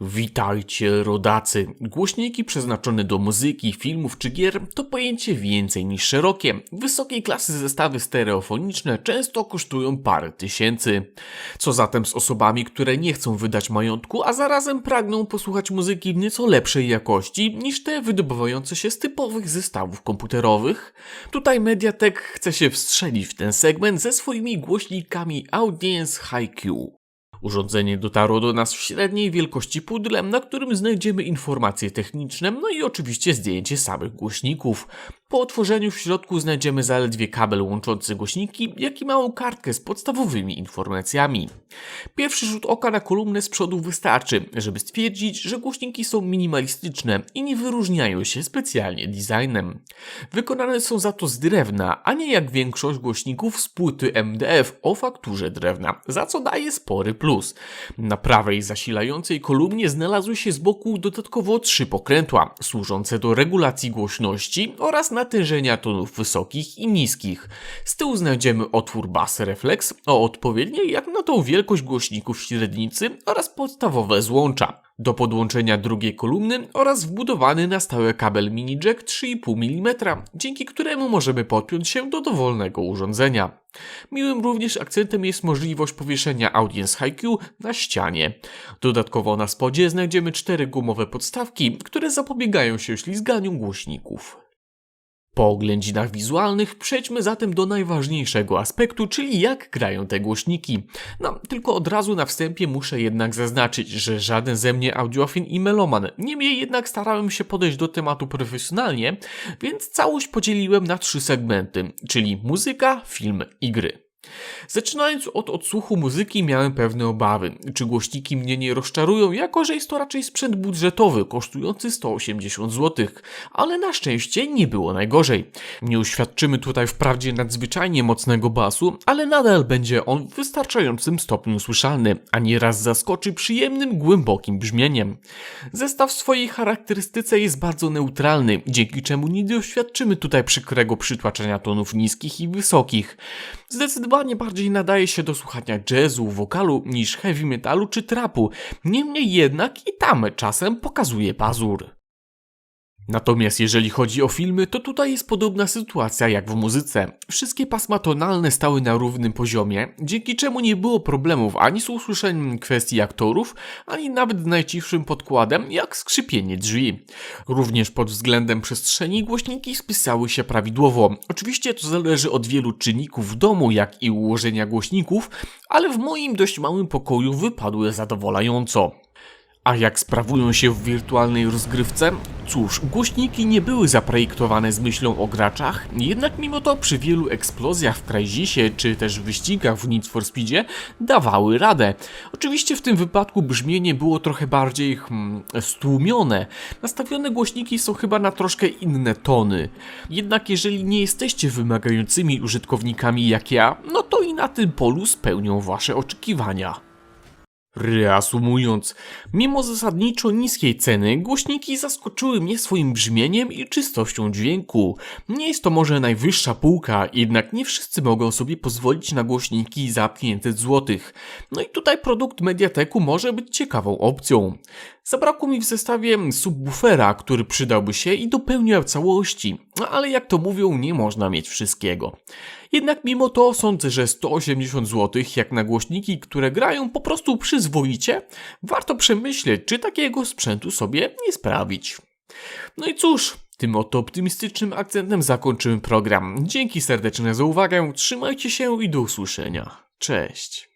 Witajcie rodacy. Głośniki przeznaczone do muzyki, filmów czy gier to pojęcie więcej niż szerokie. Wysokiej klasy zestawy stereofoniczne często kosztują parę tysięcy. Co zatem z osobami, które nie chcą wydać majątku, a zarazem pragną posłuchać muzyki nieco lepszej jakości niż te wydobywające się z typowych zestawów komputerowych? Tutaj Mediatek chce się wstrzelić w ten segment ze swoimi głośnikami Audience HiQ. Urządzenie dotarło do nas w średniej wielkości pudlem, na którym znajdziemy informacje techniczne, no i oczywiście zdjęcie samych głośników. Po otworzeniu w środku znajdziemy zaledwie kabel łączący głośniki, jak i małą kartkę z podstawowymi informacjami. Pierwszy rzut oka na kolumnę z przodu wystarczy, żeby stwierdzić, że głośniki są minimalistyczne i nie wyróżniają się specjalnie designem. Wykonane są za to z drewna, a nie jak większość głośników z płyty MDF o fakturze drewna, za co daje spory plus. Na prawej zasilającej kolumnie znalazły się z boku dodatkowo trzy pokrętła, służące do regulacji głośności oraz natężenia tonów wysokich i niskich. Z tyłu znajdziemy otwór Bass Reflex o odpowiedniej jak na tą wielkość głośników średnicy oraz podstawowe złącza. Do podłączenia drugiej kolumny oraz wbudowany na stałe kabel mini jack 3,5 mm, dzięki któremu możemy podpiąć się do dowolnego urządzenia. Miłym również akcentem jest możliwość powieszenia Audience HiQ na ścianie. Dodatkowo na spodzie znajdziemy cztery gumowe podstawki, które zapobiegają się ślizganiu głośników. Po oględzinach wizualnych przejdźmy zatem do najważniejszego aspektu, czyli jak grają te głośniki. No, tylko od razu na wstępie muszę jednak zaznaczyć, że żaden ze mnie audiofin i meloman. Niemniej jednak starałem się podejść do tematu profesjonalnie, więc całość podzieliłem na trzy segmenty, czyli muzyka, film i gry. Zaczynając od odsłuchu muzyki miałem pewne obawy, czy głośniki mnie nie rozczarują, jako że jest to raczej sprzęt budżetowy, kosztujący 180 zł, ale na szczęście nie było najgorzej. Nie uświadczymy tutaj wprawdzie nadzwyczajnie mocnego basu, ale nadal będzie on w wystarczającym stopniu słyszalny, a nieraz zaskoczy przyjemnym, głębokim brzmieniem. Zestaw w swojej charakterystyce jest bardzo neutralny, dzięki czemu nie doświadczymy tutaj przykrego przytłaczania tonów niskich i wysokich. Zdecydowanie bardziej nadaje się do słuchania jazzu, wokalu niż heavy metalu czy trapu. Niemniej jednak i tam czasem pokazuje pazur. Natomiast jeżeli chodzi o filmy, to tutaj jest podobna sytuacja jak w muzyce. Wszystkie pasma tonalne stały na równym poziomie, dzięki czemu nie było problemów ani z usłyszeniem kwestii aktorów, ani nawet z najcichszym podkładem, jak skrzypienie drzwi. Również pod względem przestrzeni głośniki spisały się prawidłowo. Oczywiście to zależy od wielu czynników w domu, jak i ułożenia głośników, ale w moim dość małym pokoju wypadły zadowalająco. A jak sprawują się w wirtualnej rozgrywce? Cóż, głośniki nie były zaprojektowane z myślą o graczach, jednak mimo to przy wielu eksplozjach w Crysisie czy też wyścigach w Need for Speedzie dawały radę. Oczywiście w tym wypadku brzmienie było trochę bardziej hmm, stłumione. Nastawione głośniki są chyba na troszkę inne tony. Jednak jeżeli nie jesteście wymagającymi użytkownikami jak ja, no to i na tym polu spełnią wasze oczekiwania. Reasumując, mimo zasadniczo niskiej ceny, głośniki zaskoczyły mnie swoim brzmieniem i czystością dźwięku. Nie jest to może najwyższa półka, jednak nie wszyscy mogą sobie pozwolić na głośniki za 500 zł. No i tutaj produkt Mediateku może być ciekawą opcją. Zabrakło mi w zestawie subwoofera, który przydałby się i dopełniał całości, no ale jak to mówią, nie można mieć wszystkiego. Jednak mimo to sądzę, że 180 zł jak na głośniki, które grają po prostu przyzwoicie, warto przemyśleć, czy takiego sprzętu sobie nie sprawić. No i cóż, tym oto optymistycznym akcentem zakończymy program. Dzięki serdeczne za uwagę, trzymajcie się i do usłyszenia. Cześć.